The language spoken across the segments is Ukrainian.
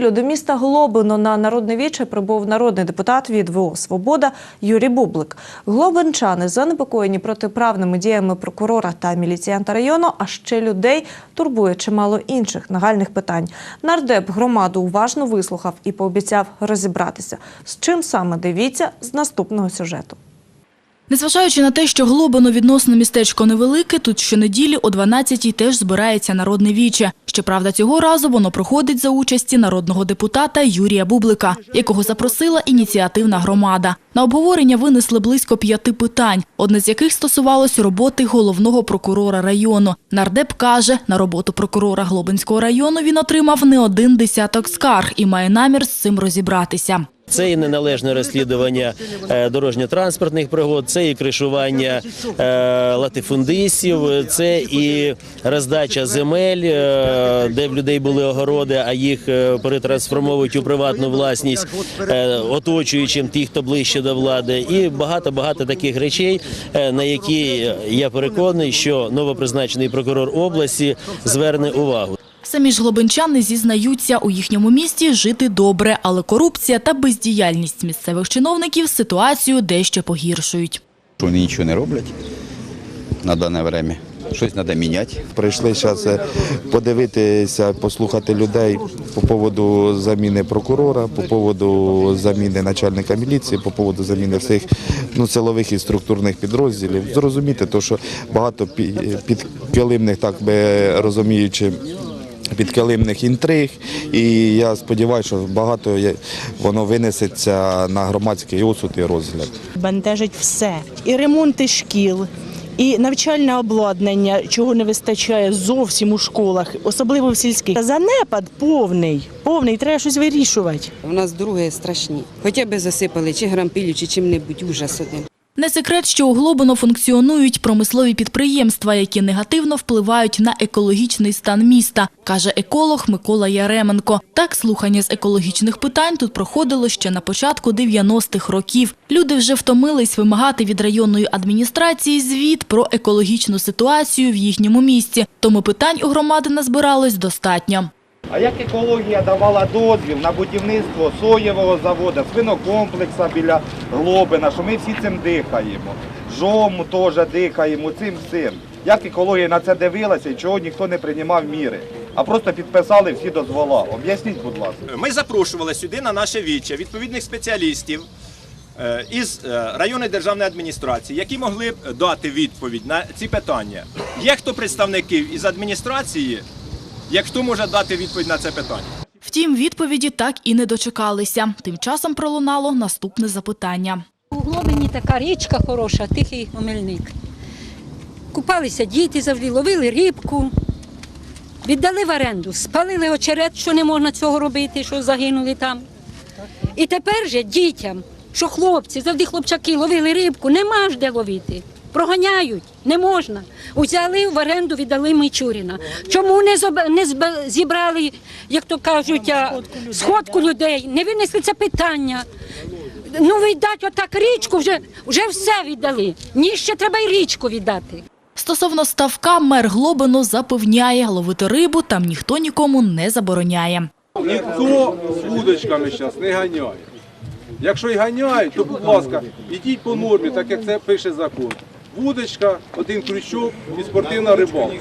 До міста Глобино на народне віче прибув народний депутат від ВО Свобода Юрій Бублик. Глобинчани занепокоєні протиправними діями прокурора та міліціянта району, а ще людей турбує чимало інших нагальних питань. Нардеп громаду уважно вислухав і пообіцяв розібратися. З чим саме дивіться з наступного сюжету. Незважаючи на те, що Глобино відносно містечко невелике, тут щонеділі о 12-й теж збирається народне віче. Щоправда, цього разу воно проходить за участі народного депутата Юрія Бублика, якого запросила ініціативна громада. На обговорення винесли близько п'яти питань, одне з яких стосувалось роботи головного прокурора району. Нардеп каже, на роботу прокурора Глобинського району він отримав не один десяток скарг і має намір з цим розібратися. Це і неналежне розслідування е, дорожньо-транспортних пригод, це і кришування е, латифундистів, це і роздача земель, е, де в людей були огороди, а їх перетрансформовують у приватну власність, оточуючим тих, хто ближче до влади, і багато багато таких речей, на які я переконаний, що новопризначений прокурор області зверне увагу. Самі ж глобинчани зізнаються, у їхньому місті жити добре, але корупція та бездіяльність місцевих чиновників ситуацію дещо погіршують. вони нічого не роблять на дане время. Щось треба міняти. Прийшли зараз подивитися, послухати людей по поводу заміни прокурора, по поводу заміни начальника міліції, по поводу заміни всіх ну, силових і структурних підрозділів. Зрозуміти, то, що багато пі- підкилимних, так би розуміючи, підкилимних інтриг. І я сподіваюся, що багато воно винесеться на громадський осуд і розгляд. бентежить все. І ремонти шкіл, і навчальне обладнання, чого не вистачає зовсім у школах, особливо в сільських. Занепад повний, повний, треба щось вирішувати. У нас дороги страшні. Хоча б засипали чи грампілю, чи чим-небудь ужас один. Не секрет, що у Глобино функціонують промислові підприємства, які негативно впливають на екологічний стан міста, каже еколог Микола Яременко. Так, слухання з екологічних питань тут проходило ще на початку 90-х років. Люди вже втомились вимагати від районної адміністрації звіт про екологічну ситуацію в їхньому місті. Тому питань у громади назбиралось достатньо. А як екологія давала дозвіл на будівництво соєвого заводу, свинокомплекса біля Глобина, що ми всі цим дихаємо. Жому теж дихаємо, цим всім. Як екологія на це дивилася і чого ніхто не приймав міри, а просто підписали всі дозвола. Об'ясніть, будь ласка. Ми запрошували сюди на наше віче відповідних спеціалістів е, із е, районної державної адміністрації, які могли б дати відповідь на ці питання. Є хто представників із адміністрації, як хто може дати відповідь на це питання? Втім, відповіді так і не дочекалися. Тим часом пролунало наступне запитання. У Глобині така річка хороша, тихий омельник. Купалися діти завжди, ловили рибку, віддали в оренду, спалили очерет, що не можна цього робити, що загинули там. І тепер же дітям, що хлопці, завжди хлопчаки ловили рибку, нема ж де ловити. Проганяють, не можна. Взяли в оренду, віддали Мичуріна. Чому не, зоб- не зб- зібрали, як то кажуть, а, сходку людей, не винесли це питання. Ну, віддати отак річку, вже, вже все віддали. Ні, ще треба й річку віддати. Стосовно ставка, мер Глобино запевняє, ловити рибу там ніхто нікому не забороняє. Ніхто з вудочками зараз не ганяє. Якщо й ганяють, то, будь ласка, ідіть по нормі, так як це пише закон. Вудочка, один крючок і спортивна рибалка.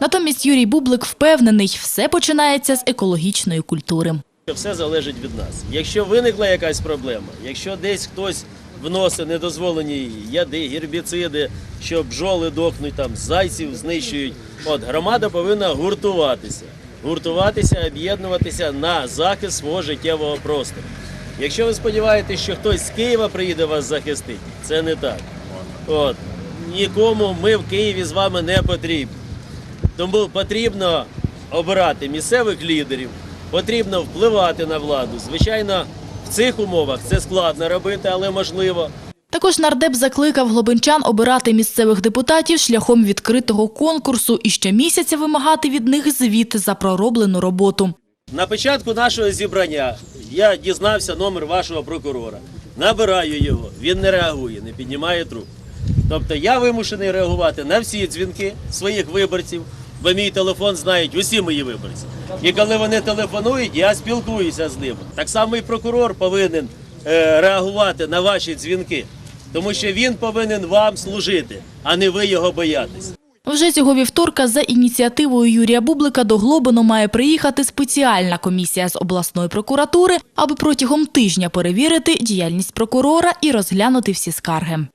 Натомість Юрій Бублик впевнений, все починається з екологічної культури. Все залежить від нас. Якщо виникла якась проблема, якщо десь хтось вносить недозволені яди, гербіциди, що бджоли дохнуть, там зайців знищують, от громада повинна гуртуватися, гуртуватися, об'єднуватися на захист свого життєвого простору. Якщо ви сподіваєтесь, що хтось з Києва приїде вас захистити, це не так. От нікому ми в Києві з вами не потрібні. Тому потрібно обирати місцевих лідерів, потрібно впливати на владу. Звичайно, в цих умовах це складно робити, але можливо. Також нардеп закликав глобинчан обирати місцевих депутатів шляхом відкритого конкурсу і щомісяця вимагати від них звіт за пророблену роботу. На початку нашого зібрання я дізнався номер вашого прокурора. Набираю його, він не реагує, не піднімає трубку. Тобто я вимушений реагувати на всі дзвінки своїх виборців бо мій телефон знають усі мої виборці. І коли вони телефонують, я спілкуюся з ними. Так само і прокурор повинен е, реагувати на ваші дзвінки, тому що він повинен вам служити, а не ви його боятись. Вже цього вівторка за ініціативою Юрія Бублика до Глобино має приїхати спеціальна комісія з обласної прокуратури, аби протягом тижня перевірити діяльність прокурора і розглянути всі скарги.